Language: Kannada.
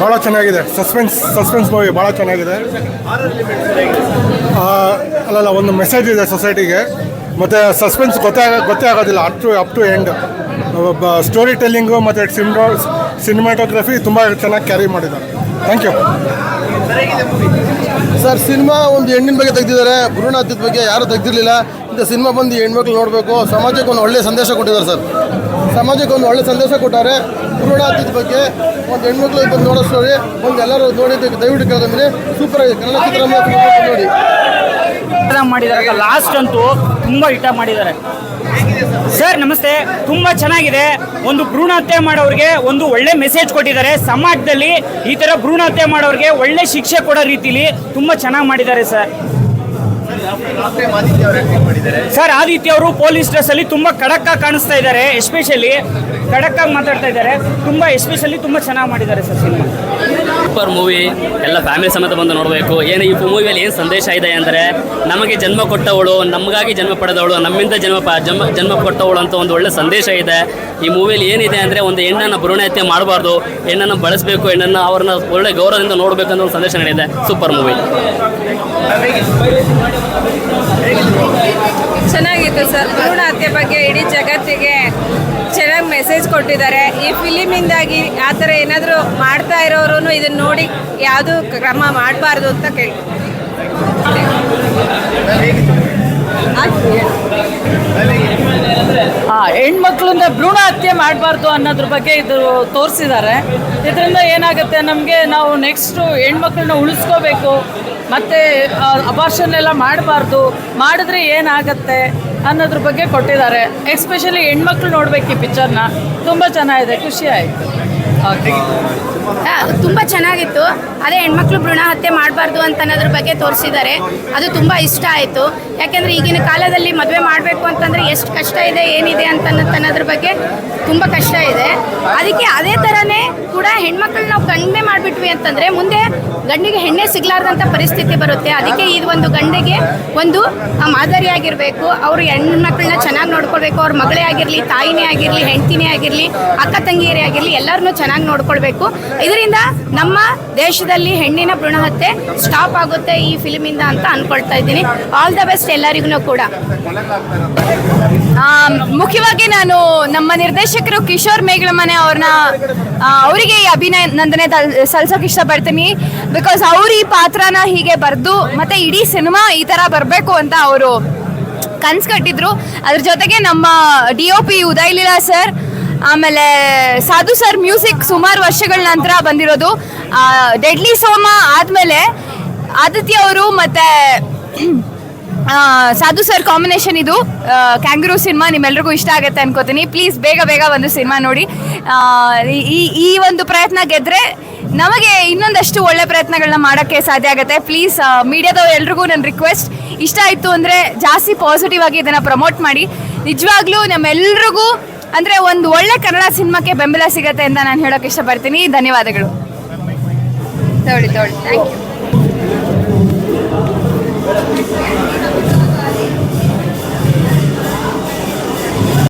ಭಾಳ ಚೆನ್ನಾಗಿದೆ. ಸಸ್ಪೆನ್ಸ್ ಸಸ್ಪೆನ್ಸ್ ಮೂವಿ ಭಾಳ ಚೆನ್ನಾಗಿದೆ. ಅಲ್ಲಲ್ಲ, ಒಂದು ಮೆಸೇಜ್ ಇದೆ ಸೊಸೈಟಿಗೆ ಮತ್ತು ಸಸ್ಪೆನ್ಸ್ ಗೊತ್ತೇ ಗೊತ್ತೇ ಆಗೋದಿಲ್ಲ. Up to up to end story telling ಮತ್ತು ಸಿನಿಮಾ ಸಿನಿಮಾಟೋಗ್ರಫಿ ತುಂಬ ಚೆನ್ನಾಗಿ ಕ್ಯಾರಿ ಮಾಡಿದ್ದಾರೆ. ಥ್ಯಾಂಕ್ ಯು ಸರ್ ಸಿನಿಮಾ ಒಂದು ಹೆಣ್ಣಿನ ಬಗ್ಗೆ ತೆಗ್ದಿದ್ದಾರೆ. ಭ್ರೂಣ ಹತ್ಯದ ಬಗ್ಗೆ ಯಾರು ತೆಗ್ದಿರಲಿಲ್ಲ. ಇಂತ ಸಿನಿಮಾ ಬಂದು ಹೆಣ್ಮಕ್ಳು ನೋಡಬೇಕು. ಸಮಾಜಕ್ಕೆ ಒಂದು ಒಳ್ಳೆ ಸಂದೇಶ ಕೊಟ್ಟಿದ್ದಾರೆ ಸರ್. ಸಮಾಜಕ್ಕೆ ಒಂದು ಒಳ್ಳೆ ಸಂದೇಶ ಕೊಟ್ಟಾರೆ ಭ್ರೂಣ ಹತ್ಯದ ಬಗ್ಗೆ ಒಂದು ಹೆಣ್ಮಕ್ಳು ಬಂದು ನೋಡೋ ಸ್ಟೋರಿ ಒಂದು ಎಲ್ಲರೂ ನೋಡಿ ದಯವಿಟ್ಟು ಕೇಳ್ಕೊಂಡ್ರೆ ಸೂಪರ್ ಆಗಿದೆ. ಕನ್ನಡ ಚಿತ್ರರಂಗ ನೋಡಿ. ಮಾಡಿದ್ದಾರೆ. ಲಾಸ್ಟ್ ಅಂತೂ ತುಂಬ ಹಿಟ ಮಾಡಿದ್ದಾರೆ. ಸರ್, ನಮಸ್ತೆ. ತುಂಬಾ ಚೆನ್ನಾಗಿದೆ. ಒಂದು ಭ್ರೂಣ ಹತ್ಯೆ ಮಾಡೋರಿಗೆ ಒಂದು ಒಳ್ಳೆ ಮೆಸೇಜ್ ಕೊಟ್ಟಿದ್ದಾರೆ. ಸಮಾಜದಲ್ಲಿ ಈ ತರ ಭ್ರೂಣ ಹತ್ಯೆ ಮಾಡೋರಿಗೆ ಒಳ್ಳೆ ಶಿಕ್ಷೆ ಕೊಡೋ ರೀತಿಲಿ ತುಂಬಾ ಚೆನ್ನಾಗಿ ಮಾಡಿದ್ದಾರೆ, ಸರ್. ಸರ್, ಆದಿತ್ಯ ಅವರು ಪೊಲೀಸ್ ಡ್ರೆಸ್ ಅಲ್ಲಿ ತುಂಬಾ ಕಡಕ ಕಾಣಿಸ್ತಾ ಇದ್ದಾರೆ. ಎಸ್ಪೆಷಲಿ ಕಡಕ್ ಮಾತಾಡ್ತಾ ಇದ್ದಾರೆ. ತುಂಬಾ ಎಸ್ಪೆಷಲಿ ತುಂಬಾ ಚೆನ್ನಾಗಿ ಮಾಡಿದ್ದಾರೆ, ಸರ್, ಸಿನಿಮಾ. ಸೂಪರ್ ಮೂವಿ, ಎಲ್ಲ ಫ್ಯಾಮಿಲಿ ಸಮೇತ ಬಂದು ನೋಡಬೇಕು. ಏನು ಈ ಮೂವಿಯಲ್ಲಿ ಏನು ಸಂದೇಶ ಇದೆ ಅಂದರೆ, ನಮಗೆ ಜನ್ಮ ಕೊಟ್ಟವಳು, ನಮಗಾಗಿ ಜನ್ಮ ಪಡೆದವಳು, ನಮ್ಮಿಂದ ಜನ್ಮ ಜನ್ಮ ಜನ್ಮ ಕೊಟ್ಟವಳು ಅಂತ ಒಂದು ಒಳ್ಳೆ ಸಂದೇಶ ಇದೆ. ಈ ಮೂವಿಯಲ್ಲಿ ಏನಿದೆ ಅಂದರೆ, ಒಂದು ಹೆಣ್ಣನ್ನು ಭ್ರೂಣ ಹತ್ಯೆ ಮಾಡಬಾರ್ದು, ಹೆಣ್ಣನ್ನು ಬಳಸಬೇಕು, ಹೆಣ್ಣನ್ನು ಅವ್ರನ್ನ ಒಳ್ಳೆ ಗೌರವದಿಂದ ನೋಡಬೇಕು ಅಂತ ಒಂದು ಸಂದೇಶ ನಡೆಯಿದೆ ಸೂಪರ್ ಮೂವಿ. ಕೊಟ್ಟಿದ್ದಾರೆ. ಈ ಫಿಲಿಮಿಂದಾಗಿ ಆ ಥರ ಏನಾದರೂ ಮಾಡ್ತಾ ಇರೋರು ಇದನ್ನು ನೋಡಿ ಯಾವುದು ಕ್ರಮ ಮಾಡಬಾರ್ದು ಅಂತ ಕೇಳಿ. ಆ, ಹೆಣ್ಮಕ್ಳನ್ನ ಭ್ರೂಣ ಹತ್ಯೆ ಮಾಡಬಾರ್ದು ಅನ್ನೋದ್ರ ಬಗ್ಗೆ ಇದು ತೋರಿಸಿದ್ದಾರೆ. ಇದರಿಂದ ಏನಾಗುತ್ತೆ ನಮಗೆ ನಾವು ನೆಕ್ಸ್ಟು ಹೆಣ್ಮಕ್ಳನ್ನ ಉಳಿಸ್ಕೋಬೇಕು ಮತ್ತು ಅಬಾರ್ಷನ್ ಎಲ್ಲ ಮಾಡಬಾರ್ದು ಮಾಡಿದ್ರೆ ಏನಾಗತ್ತೆ? ಅನ್ನೋದ್ರ ಬಗ್ಗೆ ಕೊಟ್ಟಿದ್ದಾರೆ. ಎಸ್ಪೆಷಲಿ ಹೆಣ್ಮಕ್ಳು ನೋಡ್ಬೇಕು ಈ ಪಿಕ್ಚರ್ನ ತುಂಬ ಚೆನ್ನಾಗಿದೆ. ಖುಷಿ ಆಯಿತು. ತುಂಬ ಚೆನ್ನಾಗಿತ್ತು. ಅದೇ ಹೆಣ್ಮಕ್ಳು ಭ್ರೂಣ ಹತ್ಯೆ ಮಾಡಬಾರ್ದು ಅಂತ ಅನ್ನೋದ್ರ ಬಗ್ಗೆ ತೋರಿಸಿದ್ದಾರೆ. ಅದು ತುಂಬ ಇಷ್ಟ ಆಯಿತು. ಯಾಕೆಂದರೆ ಈಗಿನ ಕಾಲದಲ್ಲಿ ಮದುವೆ ಮಾಡಬೇಕು ಅಂತಂದರೆ ಎಷ್ಟು ಕಷ್ಟ ಇದೆ ಏನಿದೆ ಅಂತ ಅನ್ನೋದ್- ಅನ್ನೋದ್ರ ಬಗ್ಗೆ ತುಂಬ ಕಷ್ಟ ಇದೆ. ಅದಕ್ಕೆ ಅದೇ ಥರನೇ ಕೂಡ ಹೆಣ್ಮಕ್ಳು ನಾವು ಕಡಿಮೆ ಮಾಡಿಬಿಟ್ವಿ ಅಂತಂದರೆ ಮುಂದೆ ಗಂಡಿಗೆ ಹೆಣ್ಣೆ ಸಿಗ್ಲಾರ್ದಂಥ ಪರಿಸ್ಥಿತಿ ಬರುತ್ತೆ. ಅದಕ್ಕೆ ಇದು ಒಂದು ಗಂಡಿಗೆ ಒಂದು ಮಾದರಿಯಾಗಿರಬೇಕು ಅವರು ಹೆಣ್ಮಕ್ಳನ್ನ ಚೆನ್ನಾಗಿ ನೋಡ್ಕೊಳ್ಬೇಕು, ಅವ್ರ ಮಗಳೇ ಆಗಿರಲಿ, ತಾಯಿನೇ ಆಗಿರಲಿ, ಹೆಂಡ್ತಿನೇ ಆಗಿರಲಿ, ಅಕ್ಕ ತಂಗಿಯರೇ ಆಗಿರಲಿ ಎಲ್ಲರನ್ನೂ ಚೆನ್ನಾಗಿ ನೋಡ್ಕೊಳ್ಬೇಕು. ಇದರಿಂದ ನಮ್ಮ ದೇಶದಲ್ಲಿ ಹೆಣ್ಣಿನ ಭ್ರೂಣ ಹತ್ಯೆ ಸ್ಟಾಪ್ ಆಗುತ್ತೆ ಈ ಫಿಲ್ಮಿಂದ ಅಂತ ಅನ್ಕೊಳ್ತಾ ಇದ್ದೀನಿ. ಆಲ್ ದ ಬೆಸ್ಟ್ ಎಲ್ಲರಿಗೂ ಕೂಡ. ಮುಖ್ಯವಾಗಿ ನಾನು ನಮ್ಮ ನಿರ್ದೇಶಕರು ಕಿಶೋರ್ ಮೇಘಲಮನೆ ಅವ್ರನ್ನ ಅವರಿಗೆ ಈ ಅಭಿನಂದನೆ ಸಲ್ಸೋಕೆ ಇಷ್ಟಪಡ್ತೀನಿ. ಬಿಕಾಸ್ ಅವ್ರು ಈ ಪಾತ್ರನ ಹೀಗೆ ಬರೆದು ಮತ್ತೆ ಇಡೀ ಸಿನಿಮಾ ಈ ಥರ ಬರಬೇಕು ಅಂತ ಅವರು ಕನ್ಸ್ ಕಟ್ಟಿದ್ರು. ಅದ್ರ ಜೊತೆಗೆ ನಮ್ಮ D O P Uday Leela sir, ಆಮೇಲೆ ಸಾಧು ಸರ್ ಮ್ಯೂಸಿಕ್ ಸುಮಾರು ವರ್ಷಗಳ ನಂತರ ಬಂದಿರೋದು. ಡೆಡ್ಲಿ ಸೋಮ ಆದಮೇಲೆ ಆದಿತ್ಯ ಅವರು ಮತ್ತೆ ಸಾಧು ಸರ್ ಕಾಂಬಿನೇಷನ್ ಇದು. ಕ್ಯಾಂಗ್ರೂ ಸಿನಿಮಾ ನಿಮ್ಮೆಲ್ರಿಗೂ ಇಷ್ಟ ಆಗುತ್ತೆ ಅನ್ಕೋತೀನಿ. ಪ್ಲೀಸ್ ಬೇಗ ಬೇಗ ಒಂದು ಸಿನಿಮಾ ನೋಡಿ. ಈ ಈ ಒಂದು ಪ್ರಯತ್ನ ಗೆದ್ರೆ ನಮಗೆ ಇನ್ನೊಂದಷ್ಟು ಒಳ್ಳೆ ಪ್ರಯತ್ನಗಳನ್ನ ಮಾಡೋಕ್ಕೆ ಸಾಧ್ಯ ಆಗುತ್ತೆ. ಪ್ಲೀಸ್ ಮೀಡಿಯಾದವ್ರು ಎಲ್ರಿಗೂ ನನ್ನ ರಿಕ್ವೆಸ್ಟ್ ಇಷ್ಟ ಆಯಿತು ಅಂದರೆ ಜಾಸ್ತಿ ಪಾಸಿಟಿವ್ ಆಗಿ ಇದನ್ನು ಪ್ರಮೋಟ್ ಮಾಡಿ. ನಿಜವಾಗ್ಲೂ ನಮ್ಮೆಲ್ರಿಗೂ ಅಂದರೆ ಒಂದು ಒಳ್ಳೆ ಕನ್ನಡ ಸಿನಿಮಾಕ್ಕೆ ಬೆಂಬಲ ಸಿಗುತ್ತೆ ಅಂತ ನಾನು ಹೇಳೋಕೆ ಇಷ್ಟಪಡ್ತೀನಿ. ಧನ್ಯವಾದಗಳು. ತಗೊಳ್ಳಿ ತಗೊಳ್ಳಿ. Thank you